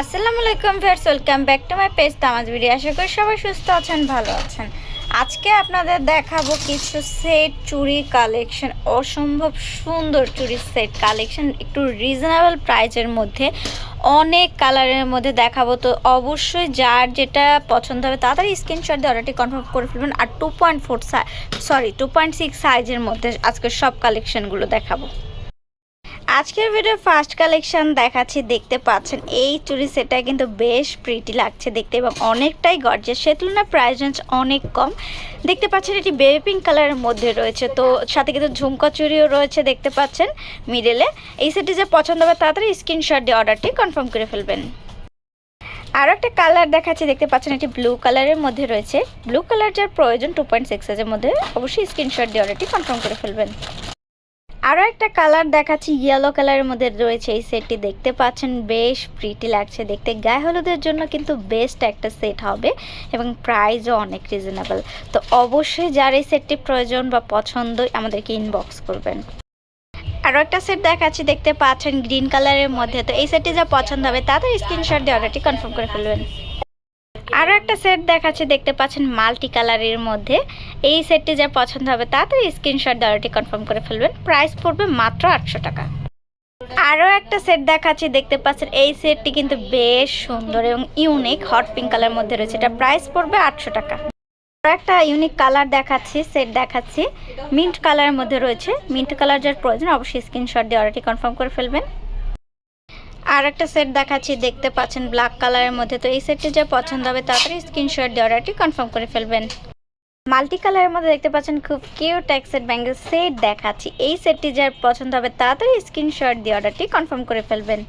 আসসালামু আলাইকুম viewers, welcome back to my page তামাজ video আশা করি সবাই সুস্থ আছেন, ভালো আছেন। আজকে আপনাদের দেখাবো কিছু সেট চুড়ি কালেকশন, অসম্ভব সুন্দর চুড়ি সেট কালেকশন, একটু রিজনেবল প্রাইজের মধ্যে, অনেক কালারের মধ্যে দেখাবো। তো অবশ্যই যার যেটা পছন্দ হবে তাড়াতাড়ি স্ক্রিনশট দিয়ে অর্ডারটি কনফার্ম করে ফেলবেন। আর two point four sorry two point six সাইজের মধ্যে আজকে সব কালেকশনগুলো দেখাবো। আজকের ভিডিও ফার্স্ট কালেকশন দেখাচ্ছি, দেখতে পাচ্ছেন। এই চুরি সেটটা কিন্তু বেশ প্রিটি লাগছে দেখতে এবং অনেকটাই গর্জেস সে তুলনায় প্রাইস রেঞ্জ অনেক কম। দেখতে পাচ্ছেন, এটি বেবি পিঙ্ক কালারের মধ্যে রয়েছে। তো সাথে কিন্তু ঝুমকা চুরিও রয়েছে দেখতে পাচ্ছেন মিডলে এই সেটটি যে পছন্দ হবে, তাড়াতাড়ি স্ক্রিনশট দিয়ে অর্ডারটি কনফার্ম করে ফেলবেন। আরও একটা কালার দেখাচ্ছি, দেখতে পাচ্ছেন, এটি ব্লু কালারের মধ্যে রয়েছে। ব্লু কালার যার প্রয়োজন টু পয়েন্ট সিক্স এর মধ্যে, অবশ্যই স্ক্রিনশট দিয়ে অর্ডারটি কনফার্ম করে ফেলবেন। আরও একটা কালার দেখাচ্ছি ইয়েলো কালারের মধ্যে রয়েছে এই সেটটি দেখতে পাচ্ছেন বেশ প্রিটি লাগছে দেখতে। গায়ে হলুদের জন্য কিন্তু বেস্ট একটা সেট হবে এবং প্রাইসও অনেক রিজনেবল তো অবশ্যই যার এই সেটটি প্রয়োজন বা পছন্দ, আমাদেরকে ইনবক্স করবেন। আরও একটা সেট দেখাচ্ছি, দেখতে পাচ্ছেন গ্রিন কালারের মধ্যে। তো এই সেটটি যা পছন্দ হবে, তাদের স্ক্রিনশট দিয়ে অর্ডারটি কনফার্ম করে ফেলবেন। আরও একটা সেট দেখাচ্ছে, দেখতে পাচ্ছেন মাল্টি কালারের মধ্যে। এই সেটটি যা পছন্দ হবে, তাড়াতাড়ি স্ক্রিনশট দেওয়াটি কনফার্ম করে ফেলবেন। প্রাইস পড়বে মাত্র আটশো টাকা। আরও একটা সেট দেখাচ্ছি, দেখতে পাচ্ছেন এই সেটটি কিন্তু বেশ সুন্দর এবং ইউনিক হট পিঙ্ক কালার মধ্যে রয়েছে। এটা প্রাইস পড়বে আটশো টাকা। একটা ইউনিক কালার দেখাচ্ছি সেট দেখাচ্ছি। মিন্ট কালারের মধ্যে রয়েছে। মিন্ট কালার যার প্রয়োজন, অবশ্যই স্ক্রিনশট দিয়ে অর্ডারটি কনফার্ম করে ফেলবেন। আর একটা সেট দেখাচ্ছি, দেখতে পাচ্ছেন ব্ল্যাক কালারের মধ্যে। তো এই সেটটি যা পছন্দ হবে, তাড়াতাড়ি স্ক্রিনশট দিয়ে অর্ডারটি কনফার্ম করে ফেলবেন। মাল্টি কালারের মধ্যে দেখতে পাচ্ছেন খুব কিউট এক সেট ব্যাঙ্গেল সেট দেখাচ্ছি। এই সেটটি যার পছন্দ হবে, তাড়াতাড়ি স্ক্রিনশট দিয়ে অর্ডারটি কনফার্ম করে ফেলবেন।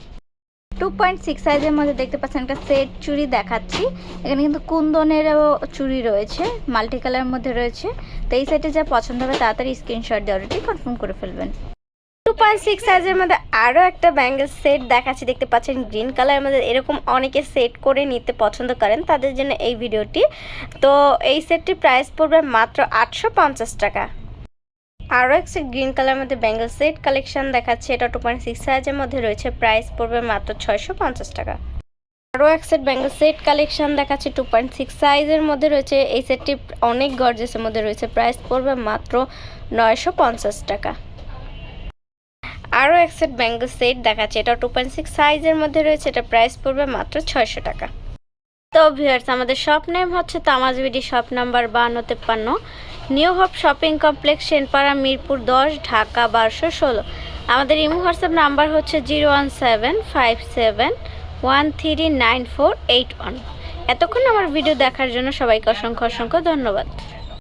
টু পয়েন্ট সিক্স সাইজের মধ্যে দেখতে পাচ্ছেন একটা সেট চুড়ি দেখাচ্ছি। এখানে কিন্তু কুন্দনেরও চুড়ি রয়েছে মাল্টি কালারের মধ্যে রয়েছে। তো এই সেটে যা পছন্দ হবে, তাড়াতাড়ি স্ক্রিনশট দিয়ে অর্ডারটি কনফার্ম করে ফেলবেন। টু পয়েন্ট সিক্স সাইজের মধ্যে আরও একটা ব্যাঙ্গেল সেট দেখাচ্ছি, দেখতে পাচ্ছেন গ্রিন কালারের মধ্যে এরকম অনেকে সেট করে নিতে পছন্দ করেন তাদের জন্য এই ভিডিওটি তো এই সেটটির প্রাইস পড়বে মাত্র আটশো পঞ্চাশ টাকা। আরও এক সেট গ্রিন কালারের মধ্যে ব্যাঙ্গেল সেট কালেকশন দেখাচ্ছে, এটা টু পয়েন্ট সিক্স সাইজের মধ্যে রয়েছে প্রাইস পড়বে মাত্র ছয়শো পঞ্চাশ টাকা। আরও এক সেট ব্যাঙ্গেল সেট কালেকশন দেখাচ্ছে টু পয়েন্ট সিক্স সাইজের মধ্যে রয়েছে, এই সেটটি অনেক গর্জেসের মধ্যে রয়েছে প্রাইস পড়বে মাত্র নয়শো পঞ্চাশ টাকা। আরও এক সেট ব্যাঙ্গল সেট দেখাচ্ছে। এটা টু পয়েন্ট সিক্স সাইজের মধ্যে রয়েছে। এটা প্রাইস পড়বে মাত্র ছয়শো টাকা। তো ভিউয়ার্স আমাদের শপ নেম হচ্ছে তামাজবিডি শপ নাম্বার বান্ন তেপ্পান্ন new hop shopping complex Senpara Mirpur দশ, ঢাকা বারোশো ষোলো। আমাদের ইমো হোয়াটসঅ্যাপ নাম্বার হচ্ছে zero one seven five seven one three nine four eight one এতক্ষণ আমার ভিডিও দেখার জন্য সবাইকে অসংখ্য অসংখ্য ধন্যবাদ।